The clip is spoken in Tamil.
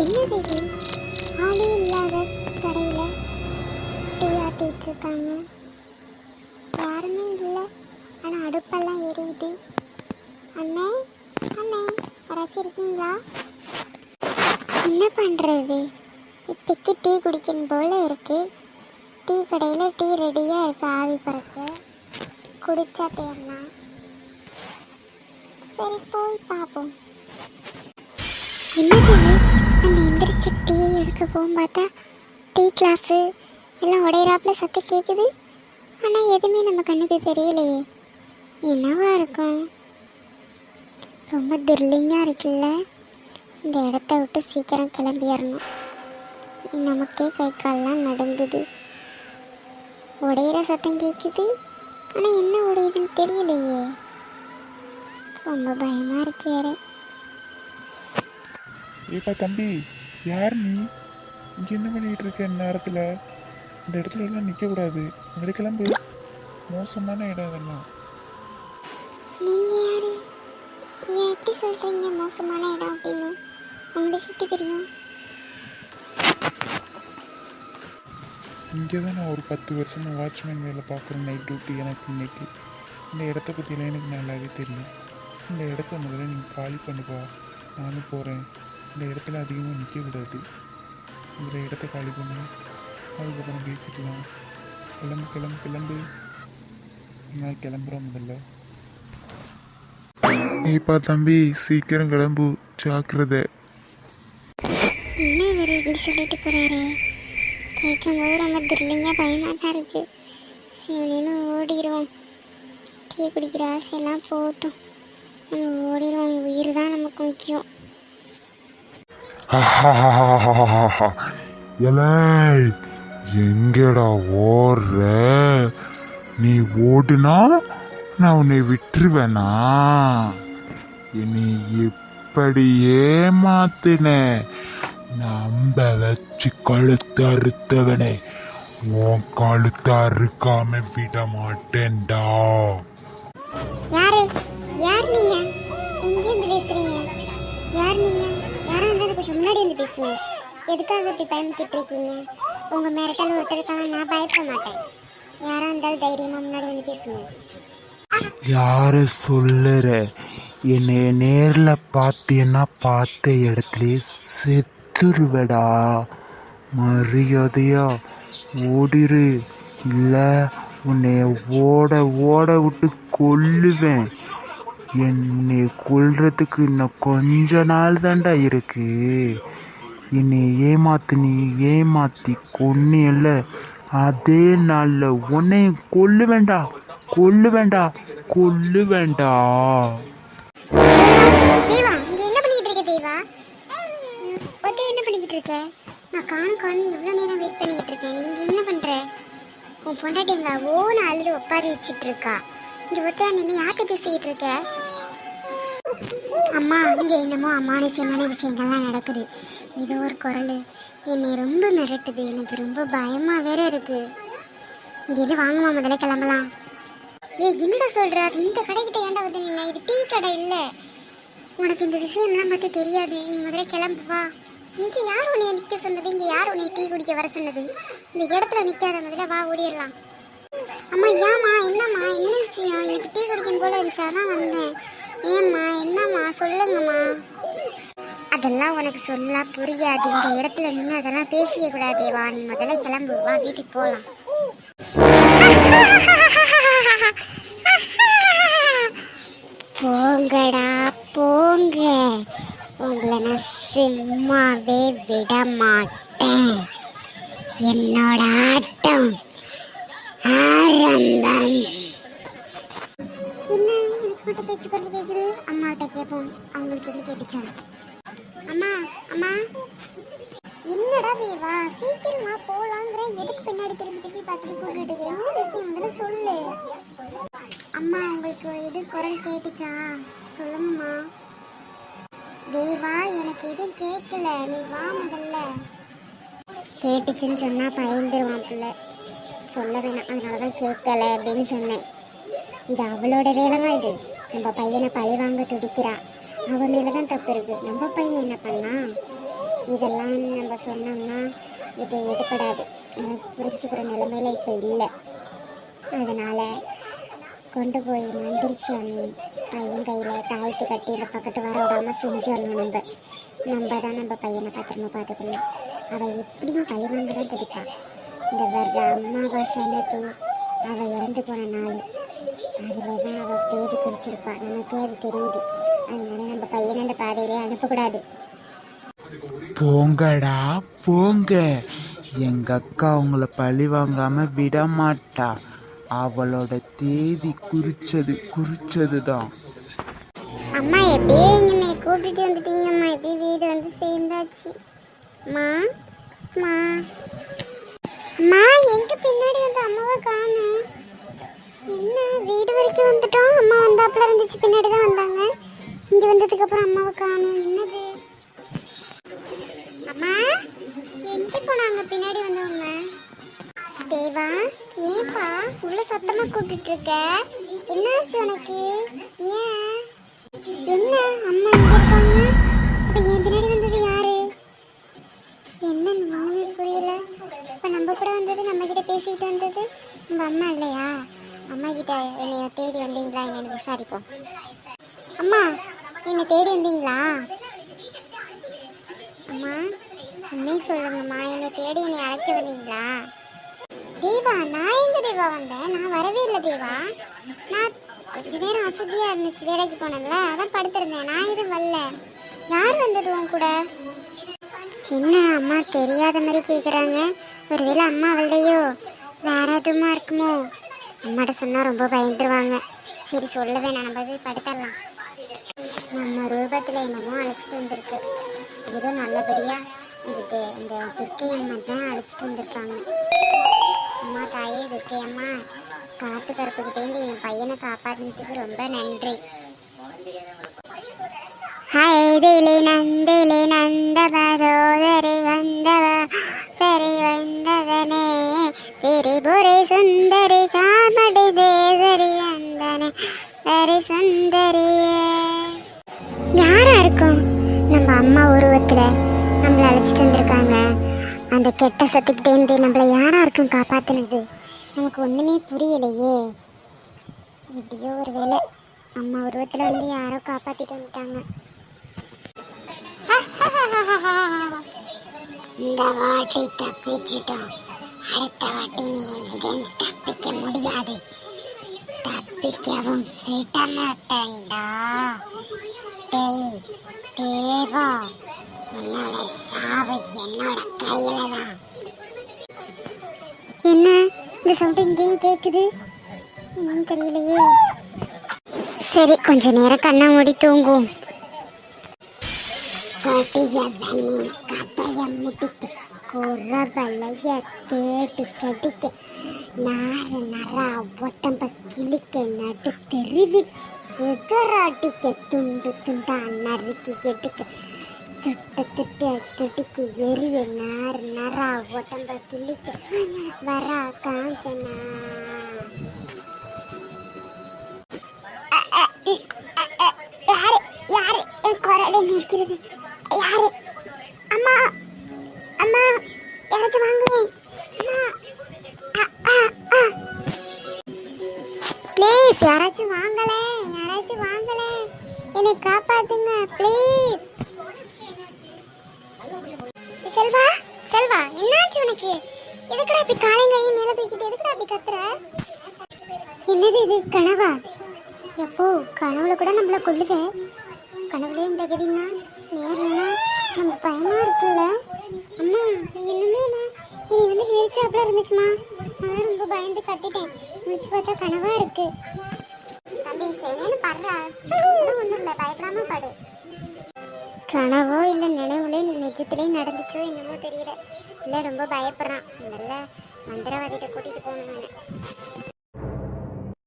என்னது இது? ஆளே இல்லாத கடையில் டீ ஆட்டிட்டு இருக்காங்க. யாருமே இல்லை. ஆனால் அடுப்பெல்லாம் எரியுது. அண்ணே அண்ணே யாராச்சும் இருக்கீங்களா? என்ன பண்ணுறது இப்போக்கி டீ குடிக்கணும் போல இருக்கு. டீ கடையில் டீ ரெடியாக இருக்கு ஆவி பறக்க. குடிச்சா தேர்னா சரி போய் பார்ப்போம் என்னது டீ எடுக்க போகும் பார்த்தா டீ கிளாஸு எல்லாம் உடையிறாப்புல சத்தம் கேட்குது ஆனால் எதுவுமே நம்ம கண்ணுக்கு தெரியலையே. என்னவா இருக்கும்? ரொம்ப த்ரில்லிங்காக இருக்குல்ல? இந்த இடத்த விட்டு சீக்கிரம் கிளம்பிடணும் நமக்கே கை கால்லாம் நடுங்குது. உடையிற சத்தம் கேட்குது ஆனால் என்ன உடையுதுன்னு தெரியலையே. ரொம்ப பயமாக இருக்கு வேற. ஏப்பா தம்பி யார் நீ? இங்கே என்ன பண்ணிட்டு இருக்க நேரத்தில்? இந்த இடத்துல எல்லாம் நிற்கக்கூடாது அதில் கிளம்பு. மோசமான இடம் அதெல்லாம் நீங்கள் யாரு? ஏன் எப்படி சொல்கிறீங்க மோசமான இடம் அப்படின்னு? உங்களுக்கு எப்படி தெரியும்? இங்கே தான் நான் ஒரு பத்து வருஷமாக வாட்ச்மேன் வேலை பார்க்குறேன் நைட் டியூட்டி எனக்கு இன்னைக்கு. இந்த இடத்த பற்றிலாம் எனக்கு நல்லாவே தெரியும். இந்த இடத்த முதல்ல நீங்கள் காலி பண்ணுப்பா நானும் போகிறேன் இந்த இடத்துல அதிகமாக நிற்கக்கூடாது இந்த இடத்த காலி பண்ணு. அதுக்கப்புறம் பேசிக்கலாம். கிளம்பு கிளம்பு கிளம்பு. நான் கிளம்புறோம் முதல்ல. நீப்பா தம்பி சீக்கிரம் கிளம்பு. ஜாக்கிரதை. என்ன இவர் இப்படி சொல்லிட்டு போகிறாரு கேட்கும்போது ரொம்ப த்ரில்லிங்காக பயமாக தான் இருக்குது சிவனு ஓடிடுவோம் டீ குடிக்கிற ஆசையெல்லாம் போகட்டும். நம்ம ஓடிடுவோம் உயிர் தான் நமக்கு முக்கியம். எலை எங்கடா ஓடுற? நீ ஓடுனா நான் உன்னை விட்டுருவேனா? என்னை இப்படி ஏமாத்தின நம்ப வச்சு கழுத்து அறுத்தவனே உன் கழுத்து அறுக்காம விட மாட்டேன்டா. முன்னாடி எதுக்காக இப்படி பயந்துக்கிட்டு இருக்கீங்க? உங்கள் மிரட்டல் ஒருத்தருக்கான நான் பயப்பட மாட்டேன். யாராக இருந்தாலும் தைரியமாக முன்னாடி வந்து பேசுங்க. யார சொல்லுற? என்னைய நேரில் பார்த்தீன்னா பார்த்த இடத்துலயே செத்துருவடா. மரியாதையா ஓடிரு. இல்லை உன்னைய ஓட ஓட விட்டு கொல்லுவேன். என்னை கொல்றதுக்கு இன்னும் கொஞ்ச நாள் தான்டா இருக்கு. என்னை ஏமாத்து நீ ஏமாற்றி கொன்னியல்ல அதே நாளில் உன்னை கொல்லு வேண்டா கொல்லு வேண்டா கொல்லு வேண்டா தேவா இங்க என்ன பண்ணிட்டு இருக்க தேவா? ஒத்த என்ன பண்ணிக்கிட்டு இருக்க? நான் காணும் காணும் எவ்வளோ நேரம் வெயிட் பண்ணிக்கிட்டு இருக்கேன். நீங்க என்ன பண்ற? உன் பொண்டாட்டி எங்க ஓன அழுது ஒப்பாரி வச்சிட்டு இருக்கா. இங்க ஒத்தையா நின்று யார்கிட்ட பேசிக்கிட்டு இருக்க? அம்மா இங்க என்னமோ அமானுஷ்யமான விஷயங்கள்லாம் நடக்குது. ஏதோ ஒரு குரல். என்னை ரொம்ப மிரட்டுது. எனக்கு ரொம்ப பயமாக வேற இருக்கு. இங்கேருந்து வாங்குமா வாங்கம்மா முதல்ல கிளம்பலாம். ஏய் என்னடா சொல்கிற இந்த கடைக்கிட்ட ஏன்டா வந்து நின்ன? இது டீ கடை இல்லை. உனக்கு இந்த விஷயம்லாம் பற்றி தெரியாது. நீ முதல்ல கிளம்பு வா. இங்கே யார் உன்னை நிற்க சொன்னது? இங்கே யார் உன்னை டீ குடிக்க வர சொன்னது? இந்த இடத்துல நிற்காத முதல்ல வா ஓடிடலாம். அம்மா ஏம்மா என்னம்மா? என்ன விஷயம்? எனக்கு டீ குடிக்கணும் போல இருந்துச்சு. அதான் வந்தேன். ஏம்மா என்னம்மா? சொல்லுங்கம்மா. அதெல்லாம் உனக்கு சொல்ல புரியாது. இந்த இடத்துல நின்று அதெல்லாம் பேசிய கூடாதே வா நீ முதல்ல கிளம்பு. வா வீட்டுக்கு போகலாம் போங்கடா போங்க. உங்களை நான் சும்மாவே விட மாட்டேன். என்னோட ஆட்டம். ஆரம்பம். என்ன? எனக்கு பேச்சு குரல் கேட்குது அம்மாகிட்ட கேட்போம் அவங்களுக்கு எது கேட்டுச்சா? அம்மா அம்மா. என்னடா தேவா சீக்கிரமா போலாங்கிற. எதுக்கு பின்னாடி திரும்பி திரும்பி பார்த்துட்டு கூப்பிட்டு என்ன விஷயம்? முதல்ல சொல்லு. அம்மா உங்களுக்கு எது குரல் கேட்டுச்சா? சொல்லுங்கம்மா. தேவா எனக்கு எதுவும் கேட்கல நீ வா முதல்ல. கேட்டுச்சுன்னு சொன்னால் பயந்துருவான் பிள்ளை. சொல்ல வேணாம். அதனால தான் கேட்கல அப்படின்னு சொன்னேன். இது அவளோட வேலை தான் இது. நம்ம பையனை பழி வாங்க துடிக்கிறா. அவன் மேலே தான் தப்பு இருக்குது நம்ம பையன் என்ன பண்ணலாம் இதெல்லாம் நம்ம சொன்னோம்னா இது எடுப்படாது புரிஞ்சுக்கிற நிலைமையில இப்போ இல்லை. அதனால் கொண்டு போய் மந்திரிச்சு பையன் கையில் தாழ்த்து கட்டி இந்த பக்கத்து வர விடாமல் செஞ்சிடணும் நம்ம. நம்ம தான் நம்ம பையனை பத்திரமா பார்த்துக்கணும். அவள் எப்படியும் பழி வாங்க தான் துடிப்பாள் இந்த வர்ற அம்மாவை அன்னைக்கு அவள் இறந்து போன நாள் அதில் தான் அவள் தேதி குறிச்சிருப்பா நமக்கே அது தெரியுது. அதனால நம்ம பையனை அந்த பாதையிலே அனுப்பக்கூடாது. போங்கடா போங்க. எங்க அக்கா உங்களை பழி வாங்காம விட மாட்டா அவளோட தேதி குறிச்சது குறிச்சது தான் அம்மா எப்படியே என்னை கூப்பிட்டுட்டு வந்துட்டீங்கம்மா எப்படியே வீடு வந்து சேர்ந்தாச்சு? அம்மா அம்மா. அம்மா எங்க பின்னாடி வந்து அம்மாவை காணும்? என்ன வீடு வரைக்கும் வந்துட்டோம். அம்மா வந்தாப்புல இருந்துச்சு பின்னாடி தான் வந்தாங்க. இங்க வந்ததுக்கு அப்புறம் அம்மாவை காணும். என்னது? அம்மா எங்க போனாங்க பின்னாடி வந்தவங்க? தேவா ஏன்பா உள்ள சத்தமா கூப்பிட்டு இருக்க? என்னாச்சு உனக்கு? ஏன்? என்ன? அம்மா இங்க இருக்காங்க? அப்ப என் பின்னாடி வந்தது யாரு? என்னன்னு ஒண்ணுமே புரியல. இப்ப நம்ம கூட வந்தது நம்ம கிட்ட பேசிட்டு வந்தது நம்ம அம்மா இல்லையா? அம்மா கிட்ட என்னைய தேடி வந்தீங்களா? என்னன்னு விசாரிப்போம் அம்மா என்னை தேடி வந்தீங்களா? அம்மா உண்மையை சொல்லுங்கம்மா. என்னை தேடி என்னை அழைக்க வந்தீங்களா? தேவா நான் எங்க தேவா வந்தேன்? நான் வரவே இல்லை தேவா. நான் கொஞ்ச நேரம் அசதியா இருந்துச்சு வேலைக்கு போனேன்ல. அதான் படுத்திருந்தேன். நான் எதுவும் வரல. யார் வந்தது உன் கூட? என்ன அம்மா தெரியாத மாதிரி கேட்குறாங்க ஒருவேளை அம்மா வரலையோ வேற எதுவுமா இருக்குமோ? அம்மாட்ட சொன்னால் ரொம்ப பயந்துருவாங்க. சரி சொல்ல வேணாம் நம்ம போய் படுத்துடலாம். நம்ம ரூபத்தில் என்னமோ அழைச்சிட்டு வந்திருக்கு. ஏதோ நல்லபடியாக இதுக்கு இந்த துர்க்கையம்மா தான் அழைச்சிட்டு வந்திருக்காங்க. அம்மா தாயே துர்க்கை அம்மா காத்து கருப்புக்கிட்டேருந்து என் பையனை காப்பாற்றினதுக்கு ரொம்ப நன்றி. ஹாய் இது இல்லைனா சுந்தரியே. யாரா இருக்கும் நம்ம அம்மா உருவத்துல நம்மளை அழைச்சிட்டு வந்திருக்காங்க? அந்த கெட்ட சத்துக்கிட்டேருந்து நம்மளை யாரா இருக்கும் காப்பாத்துனது நமக்கு ஒண்ணுமே புரியலையே. எப்படியோ ஒரு வேலை அம்மா உருவத்துல வந்து யாரோ காப்பாத்திட்டு வந்துட்டாங்க. இந்த வாட்டி தப்பிச்சிட்டோம். அடுத்த வாட்டி நீ எங்கிட்ட விட மாட்டேன்டா டேய் தேவா என்னோட சாவு என்னோட கையில தான் என்ன இந்த சவுண்ட் இங்கேயும் கேக்குது என்னன்னு தெரியலையே சரி கொஞ்ச நேரம் கண்ணை மூடி தூங்கும் கட்டியவனின் கதைய முடிக்க குறவளைய தேடி கடிக்க நார நரா ஒட்டம்ப கிளிக்க நடு தெருவில் சிதறாட்டிக்க துண்டு துண்டா நறுக்கி கெட்டுக்க திட்ட திட்ட திட்டிக்கு எரிய நார நரா ஒட்டம்ப கிளிக்க வரா காஞ்சனா. யாரு யாரு என் குரலை நிற்கிறது யாரு? அம்மா அம்மா யாராச்சும் வாங்குவேன். ப்ளீஸ் யாராச்சும் வாங்கலே யாராச்சும் வாங்கலே. என்னை காப்பாத்துங்க ப்ளீஸ் செல்வா செல்வா என்னாச்சு உனக்கு? எதுக்குடா இப்படி காலைங்கையும் மேல தூக்கிட்டு எதுக்குடா இப்படி கத்துற? என்னது இது கனவா? எப்போ கனவுல கூட நம்மள கொல்லுதே. கனவுல இந்த கதினா நேர்லனா நமக்கு பயமா இருக்குல்ல? அம்மா என்னமோ இனி வந்து நெரிச்சாப்புல இருந்துச்சுமா. நான் ரொம்ப பயந்து கத்திட்டேன். முடிச்சு பார்த்தா கனவா இருக்கு. தம்பி செவனேன்னு படுறா. ஒன்றும் இல்லை பயப்படாம படு. கனவோ இல்லை நினைவுலே நிஜத்திலே நடந்துச்சோ என்னமோ தெரியல. இல்லை ரொம்ப பயப்படுறான். நல்ல மந்திரவாதிகிட்ட கூட்டிகிட்டு போகணும்